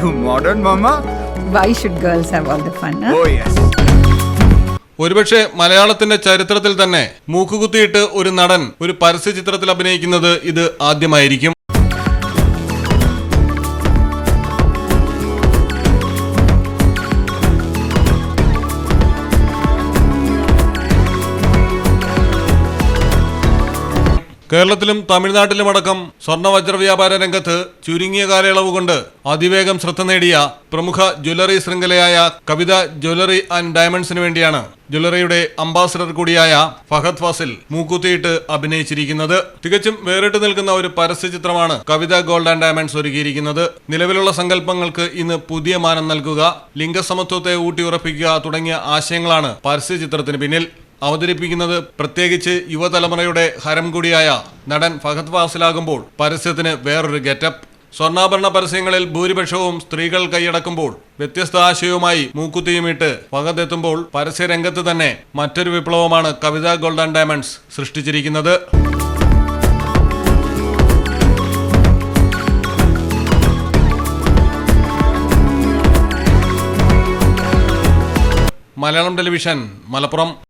You modern mama? Why should girls have all the fun? Huh? Oh, yes. ഒരുപക്ഷെ മലയാളത്തിന്റെ ചരിത്രത്തിൽ തന്നെ മൂക്കുകുത്തിയിട്ട് ഒരു നടൻ ഒരു പരസ്യ ചിത്രത്തിൽ അഭിനയിക്കുന്നത് ഇത് ആദ്യമായിരിക്കും കേരളത്തിലും തമിഴ്നാട്ടിലുമടക്കം സ്വർണ വജ്ര വ്യാപാര രംഗത്ത് ചുരുങ്ങിയ കാലയളവ് കൊണ്ട് അതിവേഗം ശ്രദ്ധ നേടിയ പ്രമുഖ ജ്വല്ലറി ശൃംഖലയായ കവിത ജ്വല്ലറി ആൻഡ് ഡയമണ്ട്സിന് വേണ്ടിയാണ് ജ്വല്ലറിയുടെ അംബാസഡർ കൂടിയായ ഫഹദ് ഫാസിൽ മൂക്കുത്തിയിട്ട് അഭിനയിച്ചിരിക്കുന്നത്. തികച്ചും വേറിട്ട് നിൽക്കുന്ന ഒരു പരസ്യ ചിത്രമാണ് കവിത ഗോൾഡ് ആൻഡ് ഡയമണ്ട്സ് ഒരുക്കിയിരിക്കുന്നത്. നിലവിലുള്ള സങ്കല്പങ്ങൾക്ക് ഇന്ന് പുതിയ മാനം നൽകുക ലിംഗസമത്വത്തെ ഊട്ടിയുറപ്പിക്കുക തുടങ്ങിയ ആശയങ്ങളാണ് പരസ്യ ചിത്രത്തിന് പിന്നിൽ. അവതരിപ്പിക്കുന്നത് പ്രത്യേകിച്ച് യുവതലമുറയുടെ ഹരം കൂടിയായ നടൻ ഫഹദ് ഫാസിലാകുമ്പോൾ പരസ്യത്തിന് വേറൊരു ഗെറ്റപ്പ്. സ്വർണാഭരണ പരസ്യങ്ങളിൽ ഭൂരിപക്ഷവും സ്ത്രീകൾ കൈയടക്കുമ്പോൾ വ്യത്യസ്ത ആശയവുമായി മൂക്കുത്തിയുമിട്ട് ഫഹദ് എത്തുമ്പോൾ പരസ്യരംഗത്ത് തന്നെ മറ്റൊരു വിപ്ലവമാണ് കവിത ഗോൾഡൻ ഡയമണ്ട്സ് സൃഷ്ടിച്ചിരിക്കുന്നത്. Malayalam television Malappuram.